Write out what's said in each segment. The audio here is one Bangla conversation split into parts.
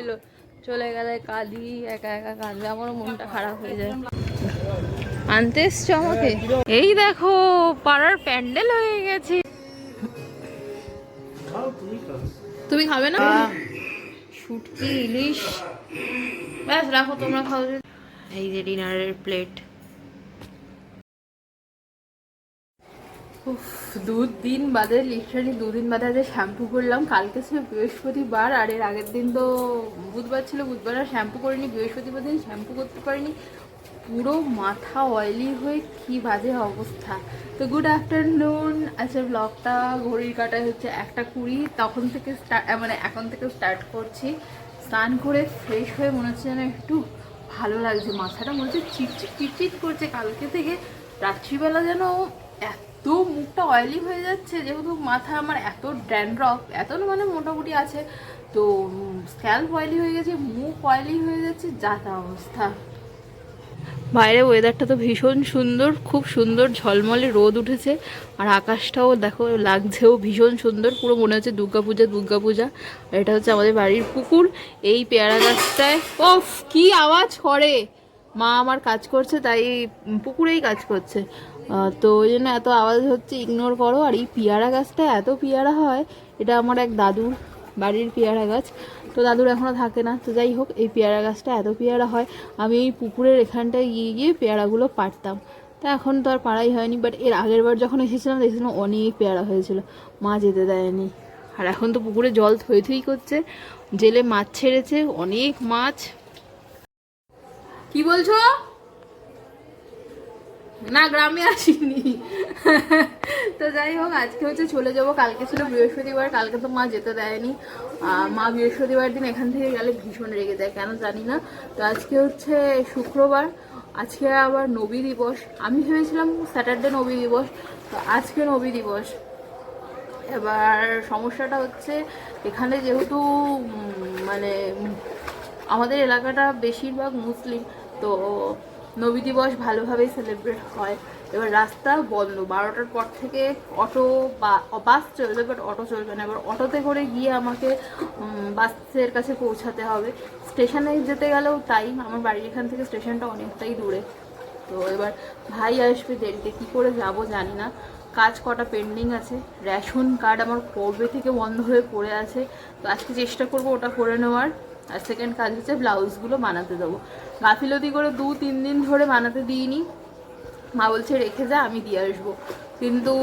ছিল। চলে গেলে কাঁদি একা একা কাঁদবে আমারও মনটা খারাপ হয়ে যায়। আনতে এসছো আমাকে? এই দেখো পাড়ার প্যান্ডেল হয়ে গেছে। তুমি খাবে না? শুটকি ইলিশ। ব্যাস রাখো তোমরা খাও। এই যে ডিনারের প্লেট। উফ দু দিন বাদে লিটারালি দুদিন বাদে আজ শ্যাম্পু করলাম। কালকে ছিল বৃহস্পতিবার, আর এর আগের দিন তো বুধবার ছিল, বুধবার আর শ্যাম্পু করিনি, বৃহস্পতিবার দিন শ্যাম্পু করতে পারিনি। পুরো মাথা অয়েলি হয়ে কি বাজে অবস্থা। তো গুড আফটারনুন আচ্ছা ব্লগটা ঘড়ির কাটায় হচ্ছে একটা কুড়ি, তখন থেকে মানে এখন থেকে স্টার্ট করছি। স্নান করে ফ্রেশ হয়ে মনে হচ্ছে যেন একটু ভালো লাগছে। মাথাটা মনে হচ্ছে চিটচিট চিটচিট করছে। কালকে থেকে রাত্রিবেলা যেন এত মুখটা অয়েলি হয়ে যাচ্ছে, যেহেতু মাথা আমার এত ড্যান্ড্রফ এত মানে মোটামুটি আছে, তো স্ক্যাল্প অয়েলি হয়ে গেছে, মুখ অয়েলি হয়ে যাচ্ছে, যা তা অবস্থা। বাইরে ওয়েদারটা তো ভীষণ সুন্দর, খুব সুন্দর, ঝলমলে রোদ উঠেছে, আর আকাশটাও দেখো, লাগছেও ভীষণ সুন্দর, পুরো মনে হচ্ছে দুর্গাপূজা দুর্গাপূজা, আর এটা হচ্ছে আমাদের বাড়ির পুকুর, এই পেয়ারা গাছটায় ওফ কি আওয়াজ করে! মা আমার কাজ করছে, তাই পুকুরেই কাজ করছে। তো ওই জন্য এত আওয়াজ হচ্ছে ইগনোর করো। আর এই পেয়ারা গাছটা এত পেয়ারা হয়, এটা আমার এক দাদুর বাড়ির পেয়ারা গাছ। তো দাদুর এখনও থাকে না, তো যাই হোক, এই পেয়ারা গাছটা এত পেয়ারা হয়, আমি এই পুকুরের এখানটায় গিয়ে গিয়ে পেয়ারাগুলো পাড়তাম তা এখন তো আর পাড়াই হয়নি বাট এর আগের বার যখন এসেছিলাম, দেখেছিলাম অনেক পেয়ারা হয়েছিল। মা যেতে দেয়নি। আর এখন তো পুকুরে জল থই থই করছে, জেলে মাছ ছেড়েছে, অনেক মাছ। কি বলছো? না, গ্রামে আসিনি। তো যাই হোক, আজকে হচ্ছে চলে যাব। কালকে ছিল বৃহস্পতিবার, কালকে তো মা যেতে দেয়নি। মা বৃহস্পতিবার দিন এখান থেকে গেলে ভীষণ রেগে যায়, কেন জানি না। তো আজকে হচ্ছে শুক্রবার, আজকে আবার নবী দিবস। আমি ভেবেছিলাম স্যাটারডে নবী দিবস, তো আজকে নবী দিবস। এবার সমস্যাটা হচ্ছে, এখানে যেহেতু মানে আমাদের এলাকাটা বেশিরভাগ মুসলিম, তো নবী দিবস ভালোভাবেই সেলিব্রেট হয়। এবার রাস্তা বন্ধ। বারোটার পর থেকে অটো বা বাস চলবে বাট অটো চলবে না। এবার অটোতে করে গিয়ে আমাকে বাসের কাছে পৌঁছাতে হবে। স্টেশনে যেতে গেলেও তাই আমার বাড়ির এখান থেকে স্টেশনটা অনেকটাই দূরে। তো এবার ভাই আসবে দেরিতে। কী করে যাব জানি না। কাজ কটা পেন্ডিং আছে। রেশন কার্ড আমার কবে থেকে বন্ধ হয়ে পড়ে আছে। তো আজকে চেষ্টা করব ওটা করে নেওয়ার। আর সেকেন্ড কাজ হচ্ছে ব্লাউজগুলো বানাতে দেবো। গাফিলতি করে দু তিন দিন ধরে বানাতে দিইনি। মা বলছে, রেখে যা, আমি দিয়ে আসব। কিন্তু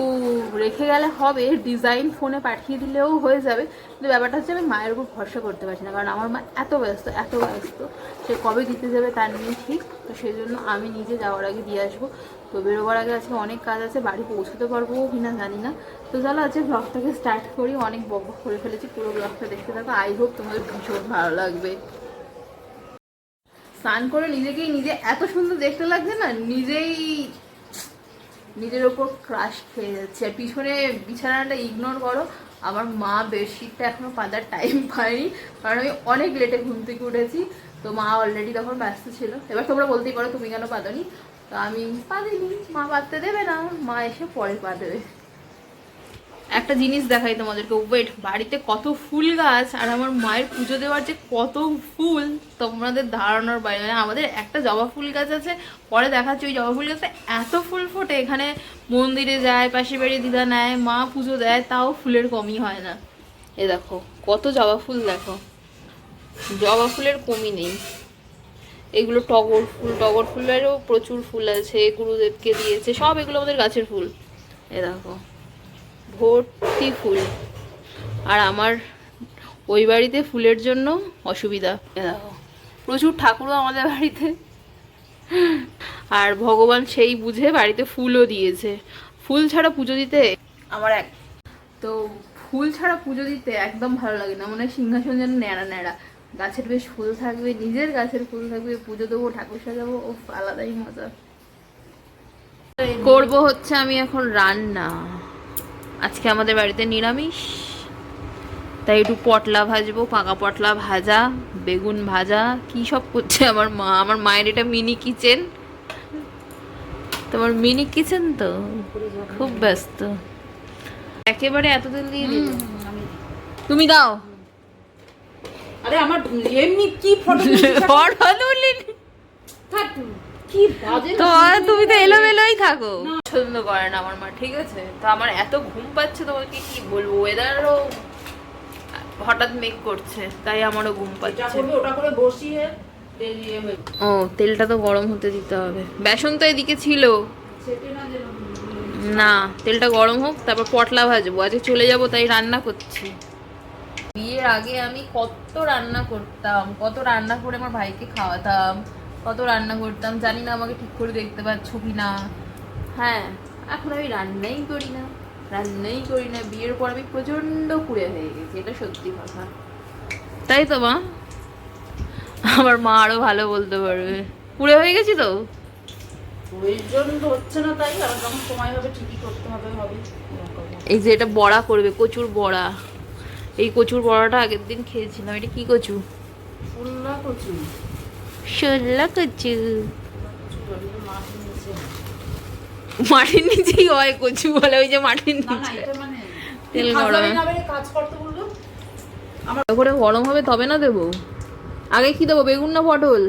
রেখে গেলে হবে, ডিজাইন ফোনে পাঠিয়ে দিলেও হয়ে যাবে। কিন্তু ব্যাপারটা হচ্ছে, আমি মায়ের উপর ভরসা করতে পারছি না। কারণ আমার মা এত ব্যস্ত এত ব্যস্ত। সে কবে দিতে যাবে তার নিয়ে ঠিক। তো সেই জন্য আমি নিজে যাওয়ার আগে দিয়ে আসব। তো বেরোবার আগে আজকে অনেক কাজ আছে, বাড়ি পৌঁছতে পারব কি না জানি না। তো চলো, আজকে ব্লগটাকে স্টার্ট করি। অনেক বক করে ফেলেছি, পুরো ব্লগটা দেখতে থাকো। আই হোপ তোমাদের ভীষণ ভালো লাগবে। স্নান করে নিজেকেই নিজে এত সুন্দর দেখতে লাগছে না, নিজেই নিজের ওপর ক্রাশ খেয়ে যাচ্ছে আর পিছনে বিছানাটা ইগনোর করো, আমার মা বেডশিটটা এখনও পাতার টাইম পায়নি, কারণ আমি অনেক লেটে ঘুম থেকে উঠেছি। তো মা অলরেডি তখন ব্যস্ত ছিল। এবার তোমরা বলতেই পারো তুমি কেন পাতনি। তো আমি পাদিনি মা পাততে দেবে না, মা এসে পরে পা দেবে একটা জিনিস দেখাই তোমাদেরকে ওয়েট বাড়িতে কত ফুল গাছ আর আমার মায়ের পুজো দেওয়ার যে কত ফুল, তোমাদের ধারণার বাইরে মানে আমাদের একটা জবা ফুল গাছ আছে, পরে দেখাচ্ছি ওই জবা ফুল গাছে এত ফুল ফোটে, এখানে মন্দিরে যায়, পাশের বাড়ি দিদা নেয়, মা পুজো দেয়, তাও ফুলের কমই হয় না। এ দেখো, কত জবা ফুল দেখো। জবা ফুলের কমই নেই। এগুলো টগর ফুল, টগর ফুলেরও প্রচুর ফুল আছে, গুরুদেবকে দিয়েছে, সব এগুলো আমাদের গাছের ফুল। এ দেখো। ভর্তি ফুল। আর আমার ওই বাড়িতে ফুলের জন্য অসুবিধা। প্রচুর ঠাকুরও আমাদের বাড়িতে। আর ভগবান সেই বুঝে বাড়িতে ফুলও দিয়েছে। ফুল ছাড়া পুজো দিতে আমার এক তো ফুল ছাড়া পুজো দিতে একদম ভালো লাগে না। মনে হয় সিংহাসন যেন ন্যাড়া ন্যাড়া। গাছের বেশ ফুল থাকবে, নিজের গাছের ফুল থাকবে, পুজো দেবো, ঠাকুর সাজাবো ও আলাদাই মজা। করব হচ্ছে আমি এখন রান্না। আজকে আমাদের বাড়িতে নিরামিষ। তাই একটু পটলা ভাজবো পাকা পটলা ভাজা বেগুন ভাজা কি সব করছে আমার মা? আমার মায়ের এটা মিনি কিচেন তোমার মিনি কিচেন তো? খুব ব্যস্ত। একেবারে এতদিন দিয়ে দিল। তুমি দাও। আরে আমার এমনি কি ফটো ফটো তুলি তো তুমি তো এলোমেলোই থাকো। পছন্দ করে না আমার মা ঠিক আছে? তো আমার এত ঘুম পাচ্ছে তোমাকে কি বলব? ওয়েদারও হঠাৎ মেঘ করছে তাই আমারও ঘুম পাচ্ছে। ওটা করে বসিয়ে ইয়ে ও তেলটা তো গরম হতে দিতে হবে। বেসন তো এদিকে ছিল। না না তেলটা গরম হোক তারপর পটলা ভাজবো। আজকে চলে যাব তাই রান্না করছি। বিয়ের আগে আমি কত রান্না করতাম কত রান্না করে আমার ভাইকে খাওয়াতাম কত রান্না করতাম জানি না আমাকে ঠিক করে দেখতে পাচ্ছ কি না হ্যাঁ এখন আমি রান্নাই করি না রান্নাই করি না। বিয়ের পর আমি প্রচণ্ড কুড়ে হয়ে গেছি এটা সত্যি কথা। তাই তো মা? আমার মা আরও ভালো বলতে পারবে। কুড়ে হয়ে গেছি তো? প্রয়োজন হচ্ছে না তাই আর যখন সময় হবে ঠিকই করতে হবে হবে। এই যে এটা বড়া করবে কচুর বড়া। এই কচুর বড়াটা আগের দিন খেয়েছিলাম এটা কি কচু? ফুলনা কচু। কচু? মাছ নিয়েছি। মাটির নিচেই হয় কচু বলে? ওই যে মাটির নিচে। মানে তেল গরমে। করে গরম হবে তবে না দেবো। আগে কি দেবো? বেগুন না পটল?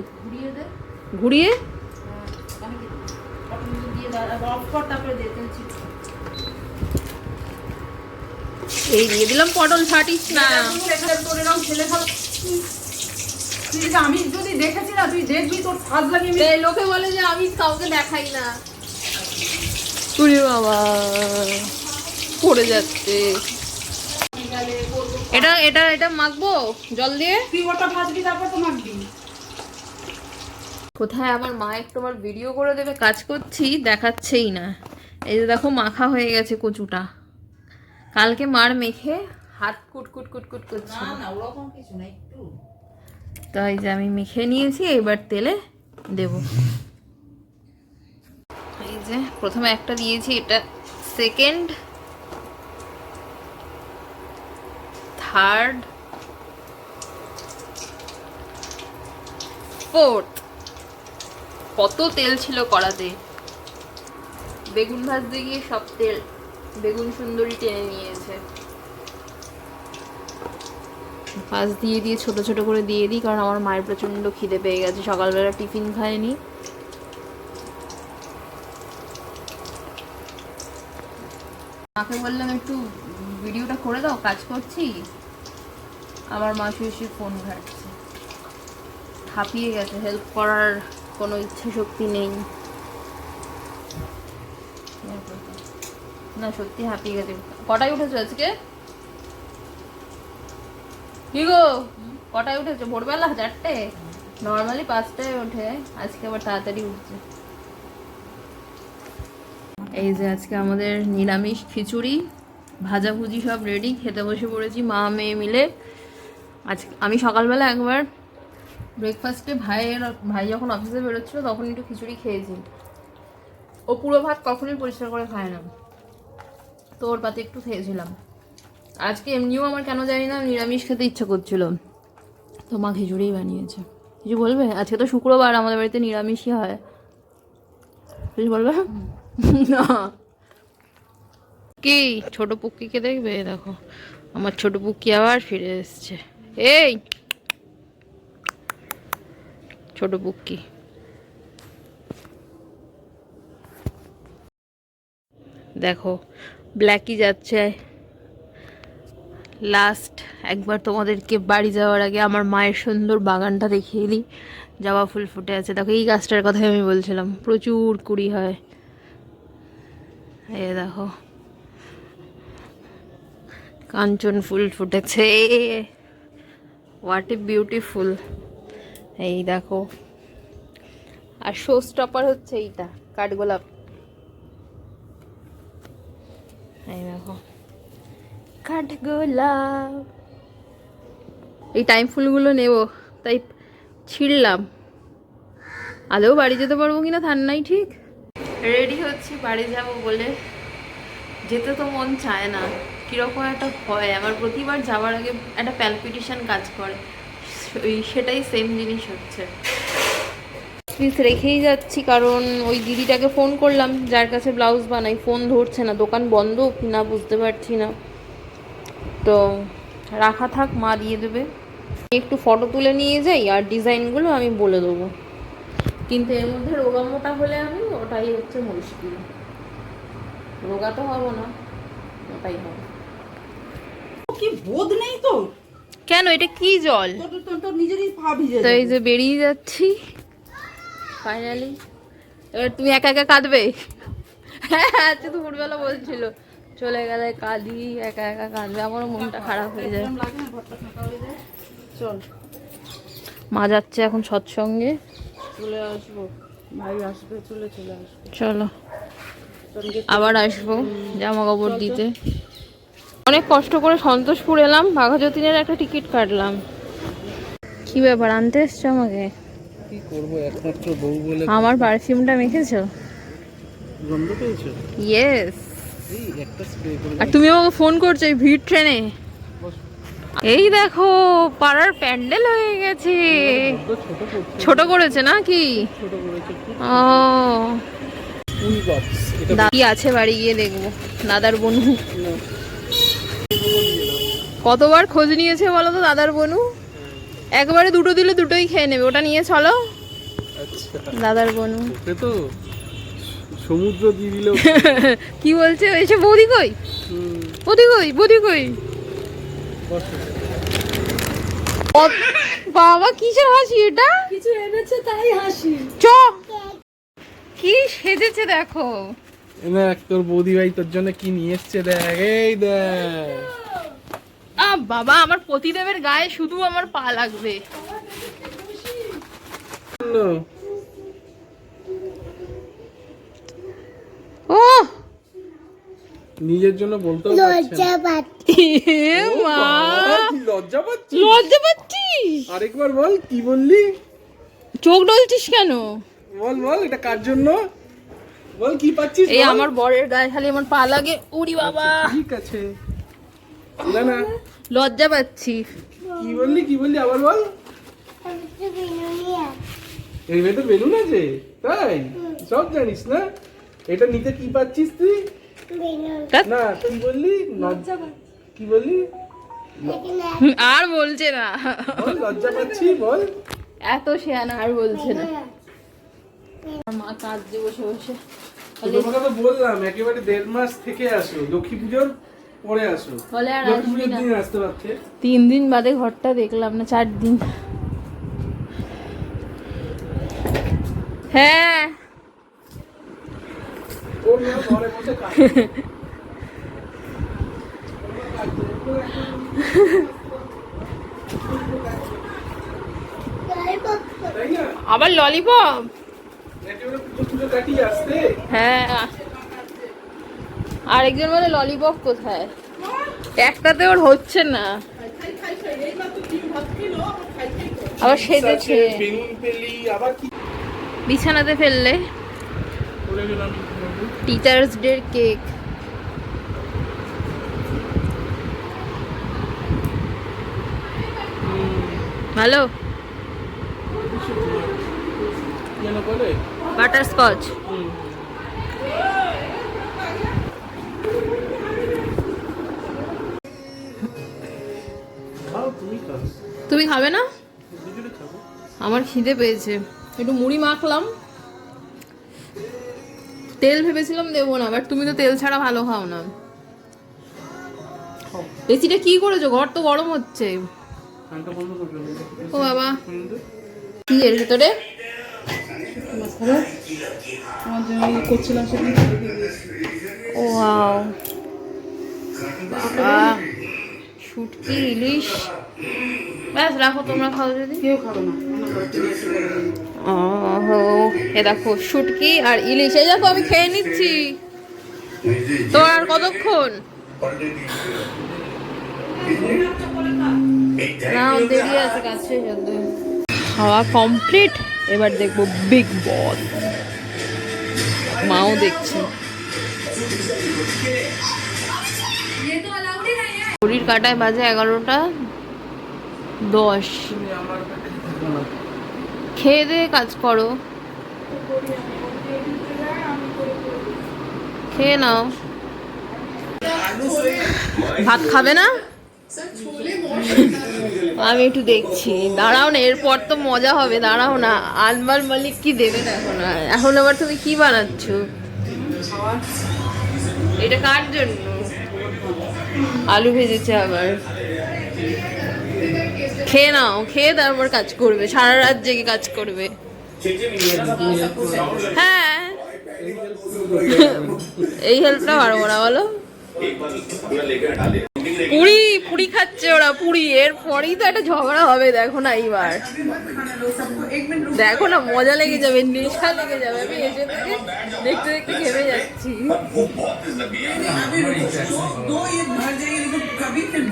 ঘুরিয়ে হ্যাঁ, মানে কি? পটল দিয়ে অফ কর তারপরে দে তেল ছিটকে। এই দিয়ে দিলাম পটল ছাটিস না এখানে তোর এরকম ছেলে ভালো তুই আমি যদি দেখেছি না তুই দেখবি তোর ফাজ লাগে আমি এই লোকে বলে যে আমি কাউকে দেখাই না। উরে বাবা পড়ে যাচ্ছে। এটা এটা এটা মাখবো? জল দিয়ে? তুই ওটা ভাজবি তারপর তো মাখবি। কোথায় আমার মা একটু আমার ভিডিও করে দেবে? কাজ করছি দেখাচ্ছেই না। এই যে দেখো মাখা হয়ে গেছে কচুটা। কালকে মার মেখে হাত কুট কুট কুট কুট করছে। না না ওরকম কিছু না একটু। তো এই যে আমি মেখে নিয়েছি, এবার তেলে দেব। এই যে প্রথমে একটা দিয়েছি, এটা সেকেন্ড থার্ড ফোর্থ কত তেল ছিল কড়াতে। বেগুন ভাজতে গিয়ে সব তেল বেগুন সুন্দরী টেনে নিয়েছে। পাঁচ দিয়ে দিয়ে, ছোট ছোট করে দিয়ে দিই, কারণ আমার মায়ের প্রচণ্ড খিদে পেয়ে গেছে। সকালবেলা টিফিন খায়নি মাকে বললাম, একটু ভিডিওটা করে দাও, কাজ করছি? আমার মা শুয়ে ফোন ঘাটছে। হাঁপিয়ে গেছে হেল্প করার কোনো ইচ্ছা শক্তি নেই। না, সত্যি হাঁপিয়ে গেছে। কটায় উঠেছো আজকে? কি গো? কটায় উঠেছো? ভোরবেলা চারটে? নর্মালি পাঁচটায় ওঠে। আজকে আবার তাড়াতাড়ি উঠছে। এই যে আজকে আমাদের নিরামিষ খিচুড়ি ভাজাভুজি সব রেডি খেতে বসে পড়েছি মা, মেয়ে মিলে। আজ, আমি সকালবেলা একবার ব্রেকফাস্টে ভাইয়ের, ভাই যখন অফিসে বেরোচ্ছিল, তখন একটু খিচুড়ি খেয়েছি। ও পুরো ভাত কখনোই পরিষ্কার করে খায় না। তো ওর পাতে একটু খেয়েছিলাম। আজকে এমনিও আমার কেন জানি না নিরামিষ খেতে ইচ্ছা করছিল। তো মা খিচুড়িই বানিয়েছে। কিছু বলবে? আজকে তো শুক্রবার আমাদের বাড়িতে নিরামিষই হয়। কিছু বলবে? না। কি ছোট পুক্কিকে দেখবে? দেখো আমার ছোট পুক্কি আবার ফিরে এসছে। এই! ছোট পুক্কি। দেখো ব্ল্যাকই যাচ্ছে। লাস্ট একবার তোমাদেরকে বাড়ি যাওয়ার আগে আমার মায়ের সুন্দর বাগানটা দেখিয়ে দিই। জবা ফুল ফুটে আছে। দেখো, এই গাছটার কথাই আমি বলছিলাম, প্রচুর কুড়ি হয়। এই দেখো, কাঞ্চন ফুল ফুটেছে। হোয়াট এ বিউটিফুল এই দেখো, আর শো স্টপার হচ্ছে এইটা, কাঠগোলাপ। এই দেখো। কাঠগোলাপ। এই টাইম ফুলগুলো নেব তাই ছিঁড়লাম। আদৌ বাড়ি যেতে পারব কিনা থার নাই ঠিক। রেডি হচ্ছি বাড়ি যাব বলে। যেতে তো মন চায় না। কীরকম একটা হয় আমার প্রতিবার যাওয়ার আগে একটা প্যালপিটেশন কাজ করে। ওই সেটাই সেম জিনিস হচ্ছে। পিস রেখেই যাচ্ছি কারণ ওই দিদিটাকে ফোন করলাম যার কাছে ব্লাউজ বানাই ফোন ধরছে না দোকান বন্ধ কি না বুঝতে পারছি না। তো রাখা থাক মা দিয়ে দেবে। একটু ফটো তুলে নিয়ে যাই আর ডিজাইনগুলো আমি বলে দেবো। কিন্তু এর মধ্যে রোগা মোটা হলে আমি ওটাই হচ্ছে মুশকিল। রোগা তো হব না ওটাই হবে। কি বোধ নেই তো? কেন? এটা কি জল? তো এই যে বেরিয়ে যাচ্ছি। ফাইনালি এবার তুমি একা একা কাঁদবে? হ্যাঁ আজকে তো ভোরবেলা বলছিল। চলে গেলে কাঁদি একা একা কাঁদবে আমারও মনটা খারাপ হয়ে যায়। লাগে না ঘরটা ফাঁকা হয়ে যায় চল। মা যাচ্ছে এখন সৎসঙ্গে। চলে আসব। ভাই আসবে চলে চলে আসবে। চলো আবার আসব জামা কাপড় দিতে। অনেক কষ্ট করে সন্তোষপুর এলাম বাঘাযতীনের একটা টিকিট কাটলাম। কি ব্যাপার আনতে এসছো আমাকে? কি করব একমাত্র বউ বলে আমার পারফিউমটা মেখেছো? গন্ধ পেয়েছ? ইয়েস আর তুমি আমাকে ফোন করছ এই ভিড় ট্রেনে এই দেখো পাড়ার প্যান্ডেল হয়ে গেছে। ছোট করেছে না কি? ও। কি আছে বাড়ি গিয়ে দেখব দাদার বনু। কতবার খোঁজ নিয়েছে বলো তো দাদার বনু? একবারে দুটো দিলে দুটোই খেয়ে নেবে ওটা নিয়ে চলো। আচ্ছা। দাদার বনু। তো। সমুদ্র দিয়ে দিলেও কি বলছে? এসে বৌদি কই? বৌদি কই? বৌদি কই? বাবা কিসের হাসি এটা? কিছু এনেছে তাই হাসি। চ। কি সেজেছে দেখো। দেখ তোর বৌদি ভাই তোর জন্য কি নিয়ে এসছে দেখ এই দেখ। আ বাবা আমার পতিদেবের গায়ে শুধু আমার পা লাগবে। ও নিজের জন্য পারছে না। এ মা। লজ্জা পাচ্ছি লজ্জা পাচ্ছিস? আরেকবার বল কি বললি? চোখ ডলছিস কেন? বল বল এটা কার জন্য? বল কি পাচ্ছিস এই আমার বরের গায়ে খালি আমার পা লাগে। উড়ি বাবা। ঠিক আছে। না না। লজ্জা পাচ্ছি। কি বললি কি বললি? আবার বল। এর ভেতর বেলুন আছে তাই? সব জানিস না? এটা নিতে কি পাচ্ছিস তুই? না কি বললি? কি বললি? আর বলছে না। লজ্জা পাচ্ছি বল। এত শেয়ানা আর বলছে না। আমার মা কাঁদছে বসে বসে। তো তোমাকে তো বললাম একেবারে দেড় মাস থেকে আসো। লক্ষ্মী পুজোর পরে আসো। বলে আর লক্ষ্মী আসবি না। আসতে পারছে? তিন দিন বাদে ঘরটা দেখলাম না চার দিন। হ্যাঁ ওর না ঘরে বসে কাজ তাই না আবার ললিপপ? হ্যাঁ। আরেকজন বলে ললিপপ কোথায়? একটাতে ওর হচ্ছে না। আবার সেজেছে। বিছানাতে ফেললে। টিচার্স ডে কেক ভালো যেন বলে বাটার স্কচ তুমি খাবে না? আমার খিদে পেয়েছে। একটু মুড়ি মাখলাম। তেল ভেবেছিলাম দেবো না বাট তুমি তো তেল ছাড়া ভালো খাও না। এসিটা কি করেছ? ঘর তো গরম হচ্ছে। ও বাবা। কি এর ভেতরে? ও বাবা শুটকি ইলিশ। ব্যাস রাখো তোমরা খাও যদি। কেউ খাবে না। এ দেখো, শুটকি আর ইলিশ, এই দেখো, আমি খেয়ে নিচ্ছি। তোমার আর কতক্ষণ? না, দেরি আছে কাছে খাওয়া কমপ্লিট এবার দেখব বিগ বস মাও দেখছে। ঘড়ির কাটায় বাজে এগারোটা দশ তুমি আমার কাছে থাকো না খেয়ে দিয়ে কাজ করো। খেয়ে নাও। ভাত খাবে না? আমি একটু দেখছি। দাঁড়াও না, এরপর তো মজা হবে, দাঁড়াও না। আনবার মালিক কি দেবে না। এখন এখন আবার তুমি কি বানাচ্ছ? এটা কার জন্য? আলু ভেজেছে আবার। খেয়ে নাও, খেয়ে তারপর কাজ করবে, সারা রাত জেগে কাজ করবে। হ্যাঁ। এই হেল্পটা পারব না বলো। পুরি পুরি খাচ্ছে ওরা, পুরি। এর পরেই তো একটা ঝগড়া হবে, দেখো না এইবার। দেখো না, মজা লেগে যাবে, নেশা লেগে যাবে। আমি দেখতে দেখতে ঘেমে যাচ্ছি।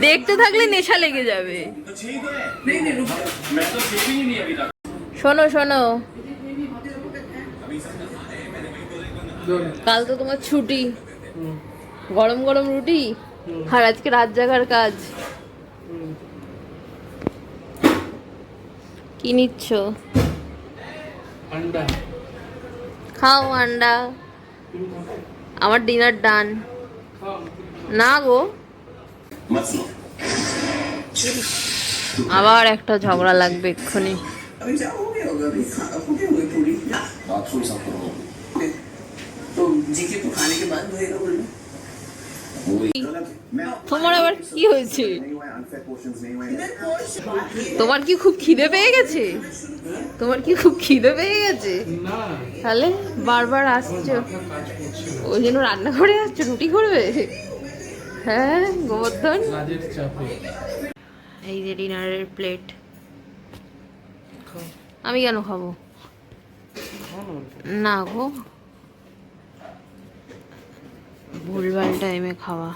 দেখতে থাকলে নেশা লেগে যাবে। শোনো শোনো। কাল তো তোমার ছুটি। গরম গরম রুটি? আর আজকে রাত জাগার কাজ কি নিচ্ছ আন্ডা খাও আন্ডা আমার ডিনার ডান খাও না গো আবার একটা ঝগড়া লাগবে এক্ষুনি अभी जाओगे होगा अभी खा हो गया हुई पूरी बाथरूम साफ करो तो जीके को खाने के बाद धोएगा बोलना मूवी তোমার আবার কি হয়েছে? তোমার কি খুব খিদে পেয়ে গেছে? তোমার কি খুব খিদে পেয়ে গেছে? তাহলে বারবার আসছো। ওই জন্য রান্না করে আসছো রুটি করবে? হ্যাঁ গোবর্ধন? এই যে ডিনারের প্লেট। আমি কেন খাব? না গো। ভুলভাল টাইমে খাওয়া।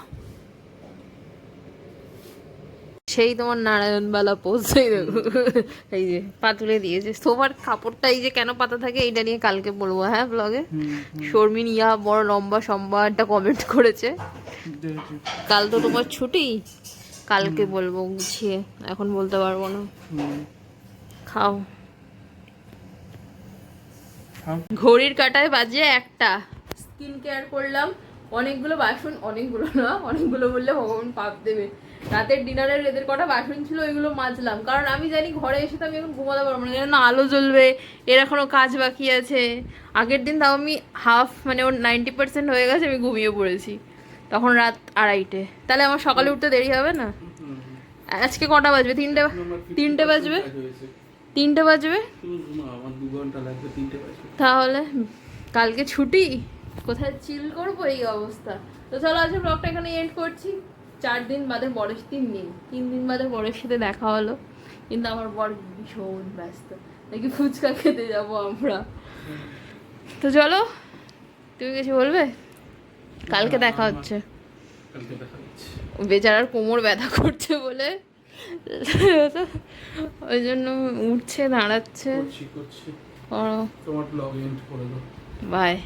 সেই তোমার নারায়ণবালা পৌঁছেই দেখো এই যে পাতুলে দিয়েছে। তোমার কাপড়টা এই যে কেন পাতা থাকে এইটা নিয়ে কালকে বলব হ্যাঁ ব্লগে শর্মিন ইয়া বড় লম্বা সম্বা একটা কমেন্ট করেছে কাল তো তোমার ছুটি কালকে বলব গুছিয়ে এখন বলতে পারব না। খাও। খাও। ঘড়ির কাটায় বাজে একটা। স্কিন কেয়ার করলাম। অনেকগুলো বাসন অনেকগুলো না অনেকগুলো বললে ভগবান পাপ দেবে। রাতের ডিনারের এদের কটা বাসন ছিল ওইগুলো মাজলাম। কারণ আমি জানি ঘরে এসে তো আমি এখন ঘুমাতে পারব না যেন আলো জ্বলবে এর এখনও কাজ বাকি আছে। আগের দিন তাও আমি হাফ মানে ওর নাইনটি পার্সেন্ট হয়ে গেছে আমি ঘুমিয়ে পড়েছি। তখন রাত আড়াইটে। তাহলে আমার সকালে উঠতে দেরি হবে না? আজকে কটা বাজবে? তিনটে তিনটে বাজবে? তিনটে বাজবে। তাহলে কালকে ছুটি? কোথায় চিল করব এই অবস্থা? তো চলো আজকে ব্লগটা এখানে এন্ড করছি। চার দিন বাদে বরের তিন দিন। তিন দিন বাদে বরের সাথে দেখা হলো। কিন্তু আমার বর ভীষণ ব্যস্ত। নাকি ফুচকা খেতে যাব আমরা? তো চলো তুমি কিছু বলবে? কালকে দেখা হচ্ছে। বেচারার কোমর ব্যথা করছে বলে। ওই জন্য উঠছে দাঁড়াচ্ছে। বাই।